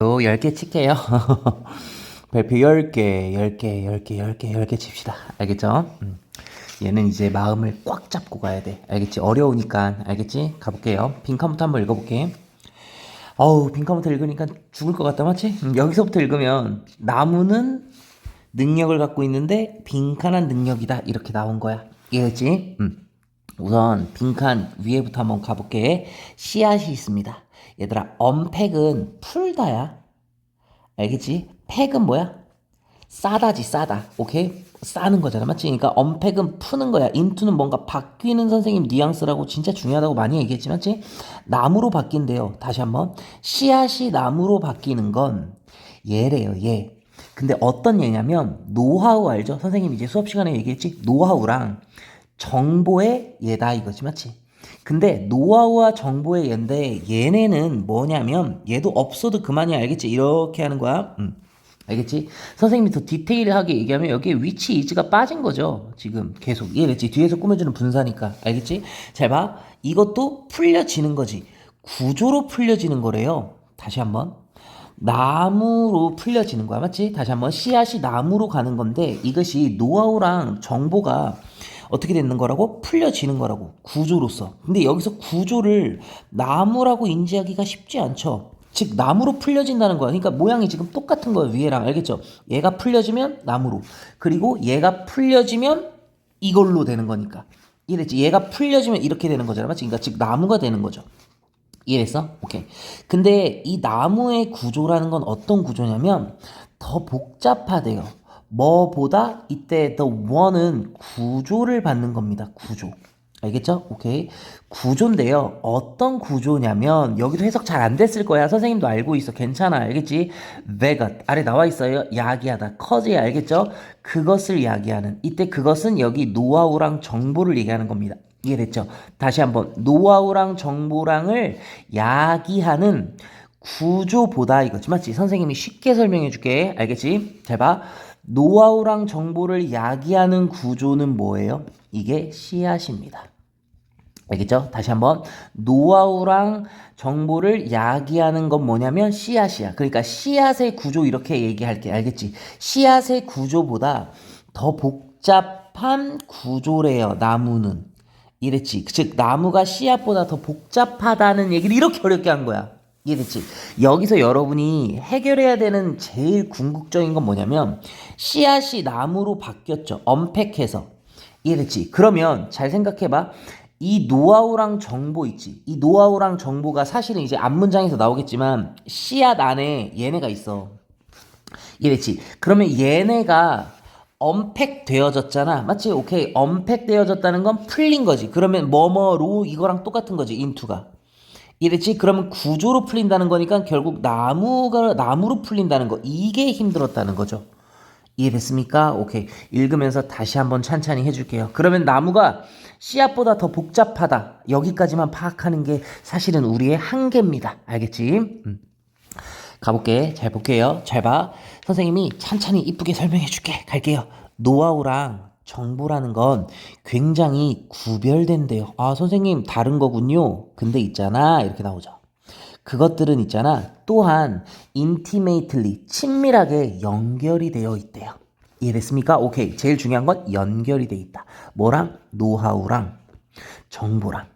또 10개 칠게요. 발표 10개, 10개, 10개, 10개, 10개 칩시다. 알겠죠? 음. 얘는 이제 마음을 꽉 잡고 가야 돼. 알겠지? 어려우니까. 알겠지? 가볼게요. 빈칸부터 한번 읽어볼게. 어우, 빈칸부터 읽으니까 죽을 것 같다, 맞지? 음, 여기서부터 읽으면 나무는 능력을 갖고 있는데 빈칸한 능력이다. 이렇게 나온 거야. 이해했지? 음. 우선 빈칸 위에부터 한번 가볼게. 씨앗이 있습니다. 얘들아, 언팩은 풀다야. 알겠지? 팩은 뭐야? 싸다지 싸다. 오케이? 싸는 거잖아. 맞지? 그러니까 언팩은 푸는 거야. 인투는 뭔가 바뀌는 선생님 뉘앙스라고 진짜 중요하다고 많이 얘기했지. 맞지? 나무로 바뀐대요. 다시 한번. 씨앗이 나무로 바뀌는 건 얘래요. 얘. 근데 어떤 얘냐면 노하우 알죠? 선생님 이제 수업 시간에 얘기했지? 노하우랑 정보의 얘다 이거지. 맞지? 근데 노하우와 정보의 얘인데 얘네는 뭐냐면 얘도 없어도 그만이 알겠지? 이렇게 하는 거야. 음. 알겠지? 선생님이 더 디테일하게 얘기하면 여기에 위치 이즈가 빠진 거죠. 지금 계속 이해됐지? 뒤에서 꾸며주는 분사니까 알겠지? 잘 봐. 이것도 풀려지는 거지. 구조로 풀려지는 거래요. 다시 한번. 나무로 풀려지는 거야. 맞지? 다시 한번. 씨앗이 나무로 가는 건데 이것이 노하우랑 정보가 어떻게 되는 거라고? 풀려지는 거라고. 구조로서. 근데 여기서 구조를 나무라고 인지하기가 쉽지 않죠. 즉 나무로 풀려진다는 거야. 그러니까 모양이 지금 똑같은 거예요. 위에랑 알겠죠? 얘가 풀려지면 나무로. 그리고 얘가 풀려지면 이걸로 되는 거니까. 이해됐지? 얘가 풀려지면 이렇게 되는 거잖아. 그러니까 즉 나무가 되는 거죠. 이해됐어? 오케이. 근데 이 나무의 구조라는 건 어떤 구조냐면 더 복잡하대요. 뭐보다 이때 the one은 구조를 받는 겁니다. 구조. 알겠죠? 오케이. 구조인데요. 어떤 구조냐면 여기도 해석 잘 안 됐을 거야. 선생님도 알고 있어. 괜찮아. 알겠지? vegot 아래 나와 있어요. 야기하다. 커지 알겠죠? 그것을 야기하는. 이때 그것은 여기 노하우랑 정보를 얘기하는 겁니다. 이해됐죠? 다시 한번 노하우랑 정보랑을 야기하는 구조보다 이거지 맞지? 선생님이 쉽게 설명해 줄게. 알겠지? 잘 봐. 노하우랑 정보를 야기하는 구조는 뭐예요? 이게 씨앗입니다. 알겠죠? 다시 한번 노하우랑 정보를 야기하는 건 뭐냐면 씨앗이야. 그러니까 씨앗의 구조 이렇게 얘기할게. 알겠지? 씨앗의 구조보다 더 복잡한 구조래요. 나무는. 이랬지. 즉 나무가 씨앗보다 더 복잡하다는 얘기를 이렇게 어렵게 한 거야. 이해됐지? 여기서 여러분이 해결해야 되는 제일 궁극적인 건 뭐냐면 씨앗이 나무로 바뀌었죠. 언팩해서. 이해됐지? 그러면 잘 생각해봐. 이 노하우랑 정보 있지. 이 노하우랑 정보가 사실은 이제 앞문장에서 나오겠지만 씨앗 안에 얘네가 있어. 이해됐지? 그러면 얘네가 언팩 되어졌잖아. 맞지? 오케이. 언팩 되어졌다는 건 풀린 거지. 그러면 뭐뭐로 이거랑 똑같은 거지. 인투가. 이랬지? 그러면 구조로 풀린다는 거니까 결국 나무가 나무로 풀린다는 거 이게 힘들었다는 거죠. 이해됐습니까? 오케이. 읽으면서 다시 한번 찬찬히 해줄게요. 그러면 나무가 씨앗보다 더 복잡하다. 여기까지만 파악하는 게 사실은 우리의 한계입니다. 알겠지? 음. 가볼게. 잘 볼게요. 잘 봐. 선생님이 찬찬히 이쁘게 설명해 줄게. 갈게요. 노하우랑 정보라는 건 굉장히 구별된대요. 아, 선생님, 다른 거군요. 근데 있잖아. 이렇게 나오죠. 그것들은 있잖아. 또한 intimately, 친밀하게 연결이 되어 있대요. 이해됐습니까? 오케이. 제일 중요한 건 연결이 돼 있다. 뭐랑? 노하우랑 정보랑.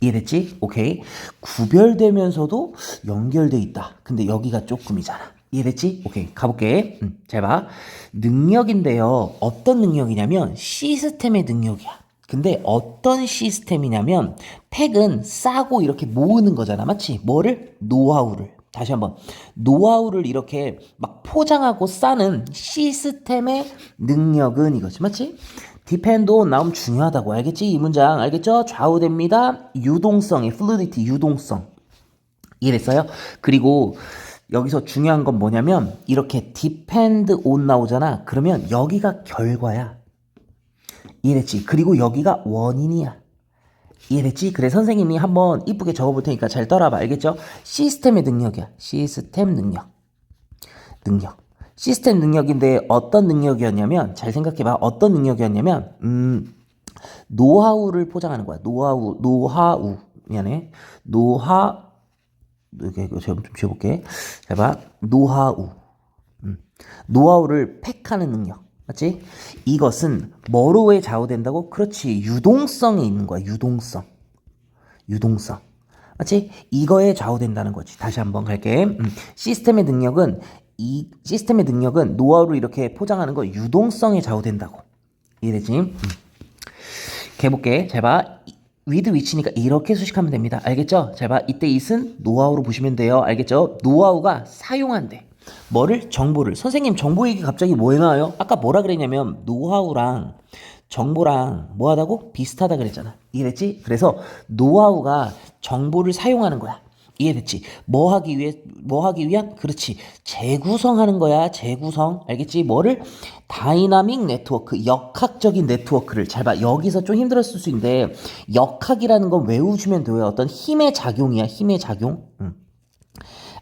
이해됐지? 오케이. 구별되면서도 연결돼 있다. 근데 여기가 조금이잖아. 이해됐지? 오케이. 가볼게. 음, 잘 봐. 능력인데요. 어떤 능력이냐면 시스템의 능력이야. 근데 어떤 시스템이냐면 팩은 싸고 이렇게 모으는 거잖아. 맞지? 뭐를? 노하우를. 다시 한번. 노하우를 이렇게 막 포장하고 싸는 시스템의 능력은 이거지. 맞지? depend on 나오면 중요하다고 알겠지? 이 문장 알겠죠? 좌우됩니다. 유동성의 fluidity 유동성. 이해됐어요? 그리고 여기서 중요한 건 뭐냐면 이렇게 depend on 나오잖아. 그러면 여기가 결과야. 이해됐지? 그리고 여기가 원인이야. 이해됐지? 그래 선생님이 한번 이쁘게 적어볼 테니까 잘 따라봐 알겠죠? 시스템의 능력이야. 시스템 능력. 능력. 시스템 능력인데 어떤 능력이었냐면 잘 생각해봐. 어떤 능력이었냐면 음 노하우를 포장하는 거야. 노하우, 노하우. 미안해. 노하 이렇게 제가 좀 지워볼게. 자, 봐. 노하우. 음. 노하우를 팩하는 능력. 맞지? 이것은 뭐로에 좌우된다고? 그렇지. 유동성이 있는 거야. 유동성. 유동성. 맞지? 이거에 좌우된다는 거지. 다시 한번 갈게. 음. 시스템의 능력은 이 시스템의 능력은 노하우로 이렇게 포장하는 거 유동성에 좌우된다고. 이해되지? 음. 개볼게. 잘 봐. 위드 위치니까 이렇게 수식하면 됩니다. 알겠죠? 잘 봐. 이때 it은 노하우로 보시면 돼요. 알겠죠? 노하우가 사용한대. 뭐를? 정보를. 선생님 정보 얘기 갑자기 뭐에 나와요? 아까 뭐라 그랬냐면 노하우랑 정보랑 뭐 하다고? 비슷하다 그랬잖아. 이해됐지? 그래서 노하우가 정보를 사용하는 거야. 이해됐지? 뭐 하기 위해, 뭐 하기 위한? 그렇지. 재구성하는 거야. 재구성. 알겠지? 뭐를? 다이나믹 네트워크, 역학적인 네트워크를. 잘 봐. 여기서 좀 힘들었을 수 있는데, 역학이라는 건 외우시면 돼요. 어떤 힘의 작용이야. 힘의 작용. 음.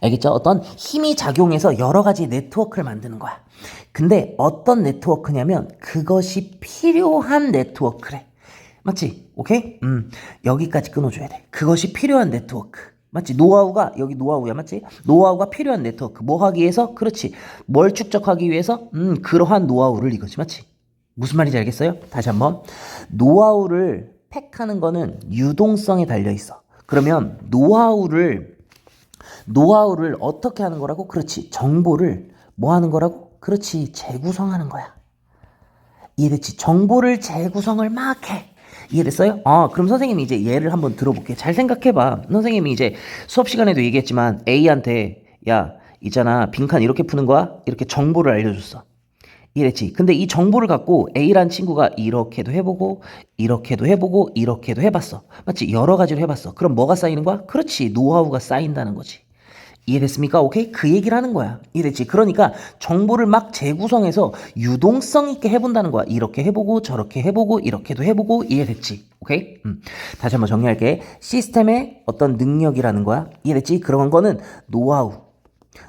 알겠죠? 어떤 힘이 작용해서 여러 가지 네트워크를 만드는 거야. 근데 어떤 네트워크냐면 그것이 필요한 네트워크래. 맞지? 오케이? 음, 여기까지 끊어줘야 돼. 그것이 필요한 네트워크. 맞지? 노하우가, 여기 노하우야. 맞지? 노하우가 필요한 네트워크. 뭐 하기 위해서? 그렇지. 뭘 축적하기 위해서? 음, 그러한 노하우를 이거지. 맞지? 무슨 말인지 알겠어요? 다시 한번. 노하우를 팩하는 거는 유동성에 달려 있어. 그러면 노하우를 노하우를 어떻게 하는 거라고? 그렇지. 정보를 뭐 하는 거라고? 그렇지. 재구성하는 거야. 이해됐지? 정보를 재구성을 막 해. 이해됐어요? 아, 그럼 선생님이 이제 예를 한번 들어볼게. 잘 생각해봐. 선생님이 이제 수업 시간에도 얘기했지만 A한테 야, 있잖아. 빈칸 이렇게 푸는 거야? 이렇게 정보를 알려줬어. 이랬지. 근데 이 정보를 갖고 A란 친구가 이렇게도 해보고, 이렇게도 해보고, 이렇게도 해봤어. 맞지? 여러 가지로 해봤어. 그럼 뭐가 쌓이는 거야? 그렇지. 노하우가 쌓인다는 거지. 이해됐습니까? 오케이? 그 얘기를 하는 거야. 이해됐지? 그러니까 정보를 막 재구성해서 유동성 있게 해본다는 거야. 이렇게 해보고, 저렇게 해보고, 이렇게도 해보고, 이해됐지? 오케이? 음. 다시 한번 정리할게. 시스템의 어떤 능력이라는 거야. 이해됐지? 그런 거는 노하우.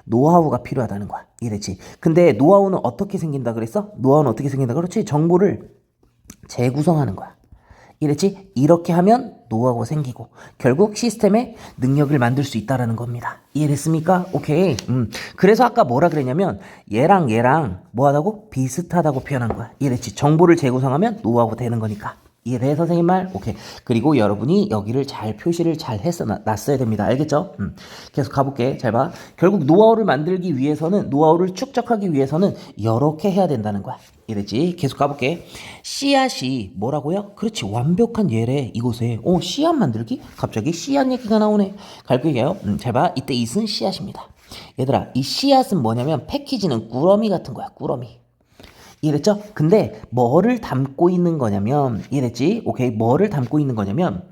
노하우가 필요하다는 거야. 이해됐지? 근데 노하우는 어떻게 생긴다 그랬어? 노하우는 어떻게 생긴다? 그렇지? 정보를 재구성하는 거야. 이랬지? 이렇게 하면 노하우가 생기고 결국 시스템의 능력을 만들 수 있다라는 겁니다. 이해됐습니까? 오케이. 음. 그래서 아까 뭐라 그랬냐면 얘랑 얘랑 뭐하다고 비슷하다고 표현한 거야. 이해됐지? 정보를 재구성하면 노하우 되는 거니까. 이해돼 선생님 말? 오케이. 그리고 여러분이 여기를 잘 표시를 잘 놔- 놨어야 됩니다. 알겠죠? 음. 계속 가볼게. 잘 봐. 결국 노하우를 만들기 위해서는 노하우를 축적하기 위해서는 이렇게 해야 된다는 거야. 이랬지? 계속 가볼게. 씨앗이 뭐라고요? 그렇지. 완벽한 예래 이곳에. 어, 씨앗 만들기? 갑자기 씨앗 얘기가 나오네. 갈게요. 음, 잘 봐. 이때 이은 씨앗입니다. 얘들아, 이 씨앗은 뭐냐면 패키지는 꾸러미 같은 거야. 꾸러미. 이해됐죠? 근데 뭐를 담고 있는 거냐면 이해됐지? 오케이. 뭐를 담고 있는 거냐면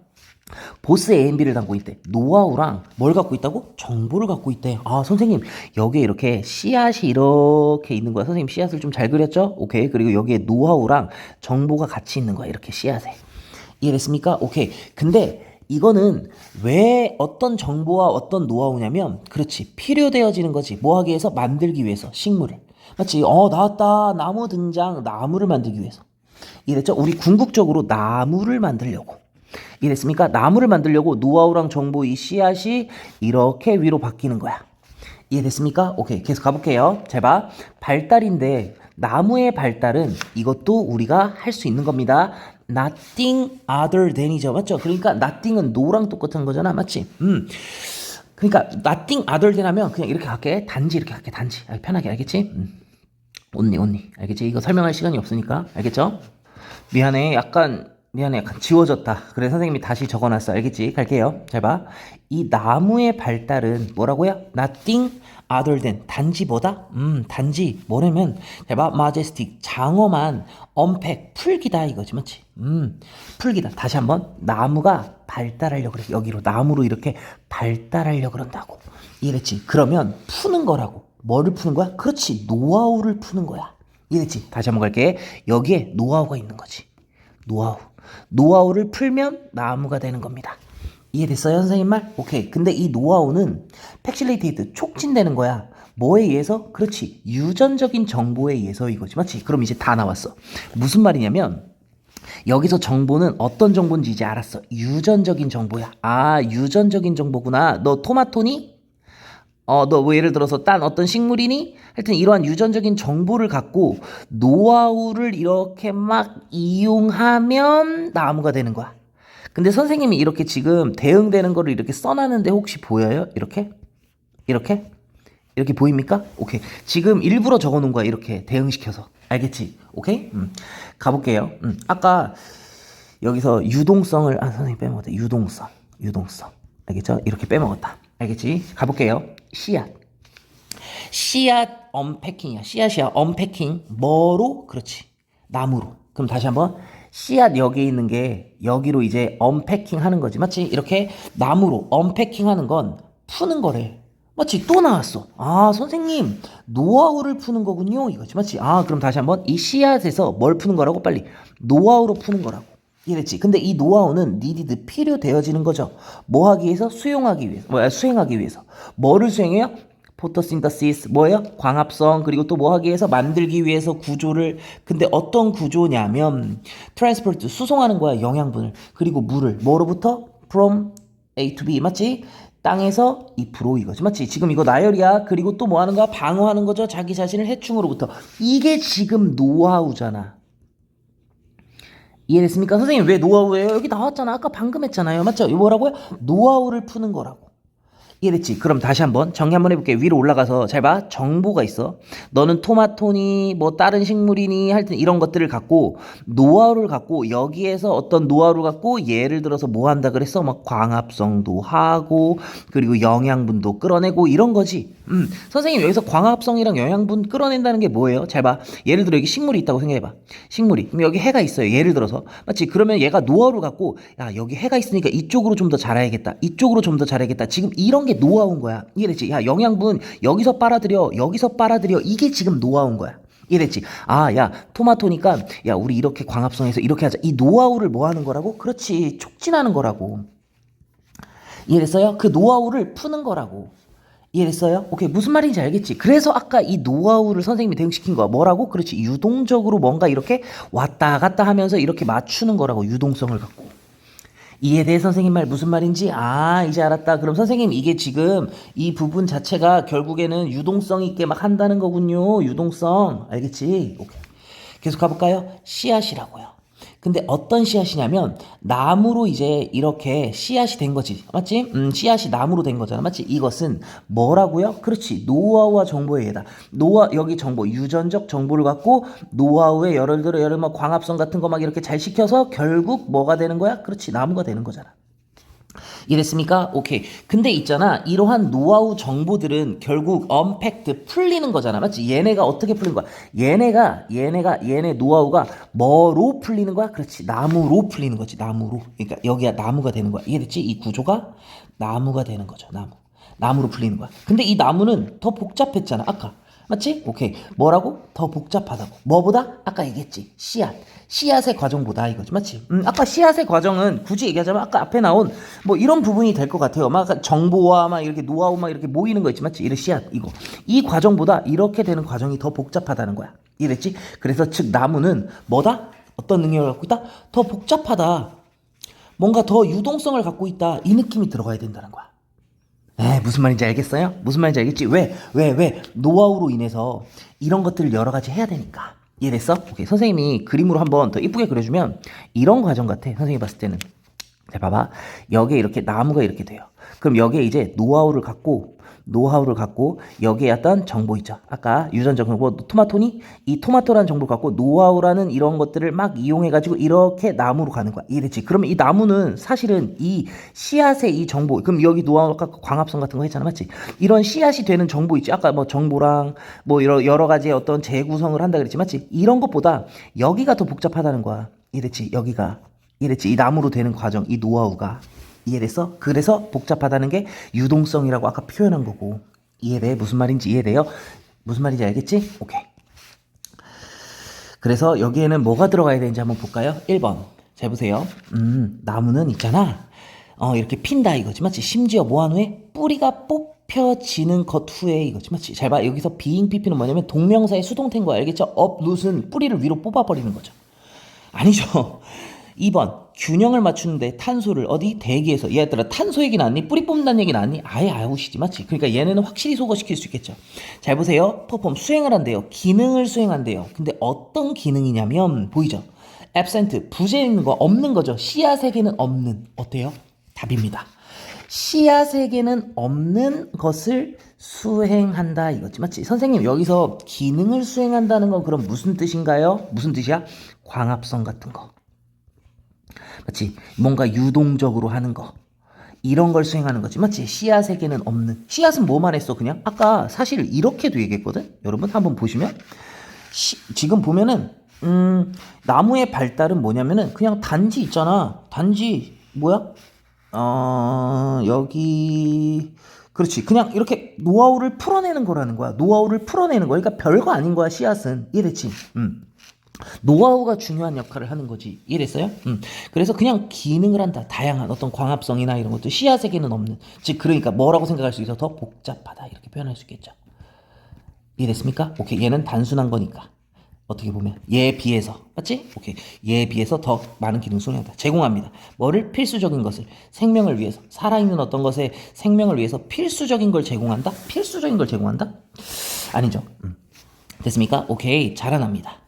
보스 A&B를 담고 있대. 노하우랑 뭘 갖고 있다고? 정보를 갖고 있대. 아 선생님 여기에 이렇게 씨앗이 이렇게 있는 거야. 선생님 씨앗을 좀 잘 그렸죠? 오케이. 그리고 여기에 노하우랑 정보가 같이 있는 거야. 이렇게 씨앗에. 이해됐습니까? 오케이. 근데 이거는 왜 어떤 정보와 어떤 노하우냐면 그렇지. 필요되어지는 거지. 뭐 하기 위해서? 만들기 위해서. 식물을 맞지 어 나왔다. 나무 등장. 나무를 만들기 위해서. 이랬죠? 우리 궁극적으로 나무를 만들려고. 이랬습니까? 나무를 만들려고 노하우랑 정보 이 씨앗이 이렇게 위로 바뀌는 거야. 이해됐습니까? 오케이. 계속 가볼게요. 제발 발달인데 나무의 발달은 이것도 우리가 할 수 있는 겁니다. Nothing other than이죠. 맞죠? 그러니까 nothing은 no랑 똑같은 거잖아. 맞지? 음 그러니까 nothing other than 하면 그냥 이렇게 갈게 단지 이렇게 갈게 단지 아, 편하게 알겠지? 음. 언니 언니 알겠지? 이거 설명할 시간이 없으니까 알겠죠? 미안해 약간 미안해 지워졌다. 그래 선생님이 다시 적어놨어. 알겠지? 갈게요. 잘 봐 이 나무의 발달은 뭐라고요? nothing other than 단지 뭐다? 음 단지 뭐냐면 잘봐. Majestic 장엄한 언팩 풀기다 이거지 맞지? 음 풀기다. 다시 한번. 나무가 발달하려고 그래. 여기로 나무로 이렇게 발달하려고 그런다고. 이랬지. 그러면 푸는 거라고. 뭐를 푸는 거야? 그렇지. 노하우를 푸는 거야. 이랬지. 다시 한번 갈게. 여기에 노하우가 있는 거지. 노하우 노하우를 풀면 나무가 되는 겁니다. 이해됐어요 선생님 말? 오케이. 근데 이 노하우는 팩실리테이트 촉진되는 거야. 뭐에 의해서? 그렇지. 유전적인 정보에 의해서 이거지. 맞지? 그럼 이제 다 나왔어. 무슨 말이냐면 여기서 정보는 어떤 정보인지 이제 알았어. 유전적인 정보야. 아 유전적인 정보구나. 너 토마토니? 어, 너 뭐 예를 들어서 딴 어떤 식물이니? 하여튼 이러한 유전적인 정보를 갖고 노하우를 이렇게 막 이용하면 나무가 되는 거야. 근데 선생님이 이렇게 지금 대응되는 거를 이렇게 써놨는데 혹시 보여요? 이렇게? 이렇게? 이렇게 보입니까? 오케이. 지금 일부러 적어 놓은 거야. 이렇게 대응시켜서. 알겠지? 오케이? 음. 가볼게요. 음. 아까 여기서 유동성을, 아, 선생님 빼먹었다. 유동성. 유동성. 알겠죠? 이렇게 빼먹었다. 알겠지? 가볼게요. 씨앗. 씨앗 언패킹이야. 씨앗이야. 언패킹. 뭐로? 그렇지. 나무로. 그럼 다시 한번. 씨앗 여기 있는 게 여기로 이제 언패킹 하는 거지. 맞지? 이렇게 나무로 언패킹 하는 건 푸는 거래. 맞지? 또 나왔어. 아, 선생님. 노하우를 푸는 거군요. 이거지. 맞지? 아, 그럼 다시 한번. 이 씨앗에서 뭘 푸는 거라고? 빨리. 노하우로 푸는 거라고. 이랬지. 근데 이 노하우는 니디드 필요되어지는 거죠. 뭐 하기 위해서? 수용하기 위해서. 뭐야? 수행하기 위해서. 뭐를 수행해요? 포토신더시스 뭐예요? 광합성 그리고 또 뭐 하기 위해서 만들기 위해서 구조를 근데 어떤 구조냐면 트랜스포트 수송하는 거야 영양분을 그리고 물을 뭐로부터 from A to B 맞지? 땅에서 2% 이거지 맞지? 지금 이거 나열이야 그리고 또 뭐 하는 거야? 방어하는 거죠 자기 자신을 해충으로부터 이게 지금 노하우잖아 이해됐습니까? 선생님 왜 노하우예요? 여기 나왔잖아. 아까 방금 했잖아요. 맞죠? 이거 뭐라고요? 노하우를 푸는 거라고. 이해됐지? 그럼 다시 한번 정리 한번 해볼게. 위로 올라가서 잘 봐. 정보가 있어. 너는 토마토니 뭐 다른 식물이니 하여튼 이런 것들을 갖고 노하우를 갖고 여기에서 어떤 노하우를 갖고 예를 들어서 뭐 한다 그랬어? 막 광합성도 하고 그리고 영양분도 끌어내고 이런 거지. 음. 선생님 여기서 광합성이랑 영양분 끌어낸다는 게 뭐예요? 잘 봐. 예를 들어 여기 식물이 있다고 생각해봐. 식물이. 그럼 여기 해가 있어요. 예를 들어서. 맞지? 그러면 얘가 노하우를 갖고 야 여기 해가 있으니까 이쪽으로 좀 더 잘해야겠다. 이쪽으로 좀 더 잘해야겠다. 지금 이런 게 노하우인 거야. 이해됐지? 야 영양분 여기서 빨아들여. 여기서 빨아들여. 이게 지금 노하우인 거야. 이랬지. 아, 야, 토마토니까, 야, 우리 이렇게 광합성해서 이렇게 하자. 이 노하우를 뭐 하는 거라고? 그렇지. 촉진하는 거라고. 이해됐어요? 그 노하우를 푸는 거라고. 이해됐어요? 오케이. 무슨 말인지 알겠지? 그래서 아까 이 노하우를 선생님이 대응시킨 거야. 뭐라고? 그렇지. 유동적으로 뭔가 이렇게 왔다 갔다 하면서 이렇게 맞추는 거라고. 유동성을 갖고. 이해돼 선생님 말 무슨 말인지? 아 이제 알았다. 그럼 선생님 이게 지금 이 부분 자체가 결국에는 유동성 있게 막 한다는 거군요. 유동성. 알겠지? 오케이. 계속 가볼까요? 씨앗이라고요 근데 어떤 씨앗이냐면 나무로 이제 이렇게 씨앗이 된 거지. 맞지? 음 씨앗이 나무로 된 거잖아. 맞지? 이것은 뭐라고요? 그렇지. 노하우와 정보의 예다. 노하 여기 정보 유전적 정보를 갖고 노하우에 예를 들어 예를 들어 광합성 같은 거 막 이렇게 잘 시켜서 결국 뭐가 되는 거야? 그렇지. 나무가 되는 거잖아 이랬습니까? 오케이. 근데 있잖아. 이러한 노하우 정보들은 결국 언팩트 풀리는 거잖아. 맞지? 얘네가 어떻게 풀리는 거야? 얘네가 얘네가 얘네 노하우가 뭐로 풀리는 거야? 그렇지. 나무로 풀리는 거지. 나무로. 그러니까 여기가 나무가 되는 거야. 이해됐지? 이 구조가 나무가 되는 거죠. 나무. 나무로 풀리는 거야. 근데 이 나무는 더 복잡했잖아. 아까. 맞지? 오케이. 뭐라고? 더 복잡하다고. 뭐보다? 아까 얘기했지. 씨앗. 씨앗의 과정보다 이거지. 맞지? 음, 아까 씨앗의 과정은 굳이 얘기하자면 아까 앞에 나온 뭐 이런 부분이 될 것 같아요. 막 정보와 막 이렇게 노하우 막 이렇게 모이는 거 있지. 맞지? 이런 씨앗. 이거. 이 과정보다 이렇게 되는 과정이 더 복잡하다는 거야. 이랬지? 그래서 즉 나무는 뭐다? 어떤 능력을 갖고 있다? 더 복잡하다. 뭔가 더 유동성을 갖고 있다. 이 느낌이 들어가야 된다는 거야. 에 무슨 말인지 알겠어요? 무슨 말인지 알겠지? 왜? 왜? 왜? 노하우로 인해서 이런 것들을 여러 가지 해야 되니까. 이해됐어? 오케이. 선생님이 그림으로 한번 더 이쁘게 그려주면 이런 과정 같아. 선생님이 봤을 때는. 자, 봐봐. 여기에 이렇게 나무가 이렇게 돼요. 그럼 여기에 이제 노하우를 갖고 노하우를 갖고 여기에 어떤 정보 있죠. 아까 유전적 정보 토마토니 이 토마토라는 정보를 갖고 노하우라는 이런 것들을 막 이용해 가지고 이렇게 나무로 가는 거야. 이해됐지? 그러면 이 나무는 사실은 이 씨앗의 이 정보 그럼 여기 노하우 아까 광합성 같은 거 했잖아. 맞지? 이런 씨앗이 되는 정보 있지. 아까 뭐 정보랑 뭐 여러 여러 가지의 어떤 재구성을 한다 그랬지. 맞지? 이런 것보다 여기가 더 복잡하다는 거야. 이해됐지? 여기가 이랬지. 이 나무로 되는 과정, 이 노하우가. 이해됐어? 그래서 복잡하다는 게 유동성이라고 아까 표현한 거고. 이해돼? 무슨 말인지 이해돼요? 무슨 말인지 알겠지? 오케이. 그래서 여기에는 뭐가 들어가야 되는지 한번 볼까요? 1번. 잘 보세요. 음, 나무는 있잖아. 어, 이렇게 핀다 이거지. 맞지? 심지어 뭐 한 후에 뿌리가 뽑혀지는 것 후에 이거지. 맞지? 잘 봐. 여기서 being pp는 뭐냐면 동명사의 수동태인 거 알겠죠? 업룻은 뿌리를 위로 뽑아버리는 거죠. 아니죠. 2번 균형을 맞추는데 탄소를 어디 대기에서 얘들아 탄소 얘기 나왔니 뿌리 뽑는다는 얘기 나왔니 아예 아우시지 맞지? 그러니까 얘네는 확실히 소거시킬 수 있겠죠. 잘 보세요. 퍼폼 수행을 한대요. 기능을 수행한대요. 근데 어떤 기능이냐면 보이죠? absent 부재 있는 거 없는 거죠. 씨앗에게는 없는 어때요? 답입니다. 씨앗에게는 없는 것을 수행한다 이거지 맞지? 선생님 여기서 기능을 수행한다는 건 그럼 무슨 뜻인가요? 무슨 뜻이야? 광합성 같은 거 맞지? 뭔가 유동적으로 하는 거. 이런 걸 수행하는 거지. 맞지? 씨앗에게는 없는. 씨앗은 뭐만 했어, 그냥? 아까 사실 이렇게도 얘기했거든? 여러분 한번 보시면. 시- 지금 보면은, 음, 나무의 발달은 뭐냐면은 그냥 단지 있잖아. 단지, 뭐야? 어, 여기, 그렇지. 그냥 이렇게 노하우를 풀어내는 거라는 거야. 노하우를 풀어내는 거야. 그러니까 별거 아닌 거야, 씨앗은. 이해됐지? 음. 노하우가 중요한 역할을 하는 거지. 이해됐어요? 음. 그래서 그냥 기능을 한다. 다양한 어떤 광합성이나 이런 것도 씨앗에게는 없는. 즉, 그러니까 뭐라고 생각할 수 있어? 더 복잡하다. 이렇게 표현할 수 있겠죠. 이해됐습니까? 오케이. 얘는 단순한 거니까. 어떻게 보면 얘에 비해서 맞지? 오케이 얘에 비해서 더 많은 기능 수행한다 제공합니다 뭐를 필수적인 것을 생명을 위해서 살아있는 어떤 것에 생명을 위해서 필수적인 걸 제공한다 필수적인 걸 제공한다 아니죠 음. 됐습니까? 오케이 자라납니다.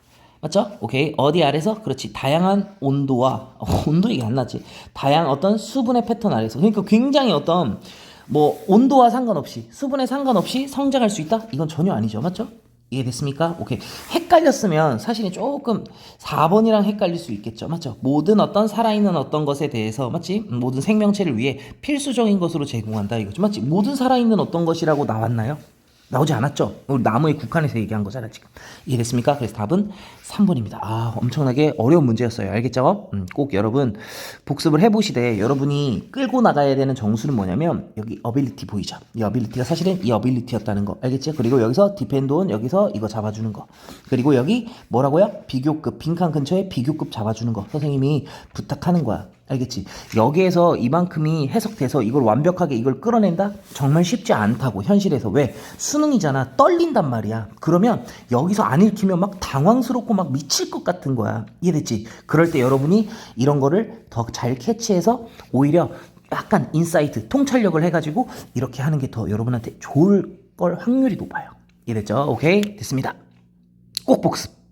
맞죠? 오케이 어디 아래서 그렇지 다양한 온도와 어, 온도 얘기 안 나지 다양한 어떤 수분의 패턴 아래서 그러니까 굉장히 어떤 뭐 온도와 상관없이 수분에 상관없이 성장할 수 있다 이건 전혀 아니죠 맞죠? 이해됐습니까? 오케이 헷갈렸으면 사실은 조금 4번이랑 헷갈릴 수 있겠죠 맞죠? 모든 어떤 살아있는 어떤 것에 대해서 맞지? 음, 모든 생명체를 위해 필수적인 것으로 제공한다 이거죠 맞지? 모든 살아있는 어떤 것이라고 나왔나요? 나오지 않았죠? 우리 나무에 국한해서 얘기한 거잖아 지금 이해됐습니까? 그래서 답은 3번입니다 아 엄청나게 어려운 문제였어요 알겠죠? 음, 꼭 여러분 복습을 해보시되 여러분이 끌고 나가야 되는 정수는 뭐냐면 여기 어빌리티 보이죠? 이 어빌리티가 사실은 이 어빌리티였다는 거 알겠죠? 그리고 여기서 디펜드 온 여기서 이거 잡아주는 거 그리고 여기 뭐라고요? 비교급 빈칸 근처에 비교급 잡아주는 거 선생님이 부탁하는 거야 알겠지? 여기에서 이만큼이 해석돼서 이걸 완벽하게 이걸 끌어낸다? 정말 쉽지 않다고 현실에서 왜? 수능이잖아 떨린단 말이야 그러면 여기서 안 읽히면 막 당황스럽고 막 미칠 것 같은 거야 이해됐지? 그럴 때 여러분이 이런 거를 더 잘 캐치해서 오히려 약간 인사이트 통찰력을 해가지고 이렇게 하는 게 더 여러분한테 좋을 걸 확률이 높아요 이해됐죠? 오케이 됐습니다 꼭 복습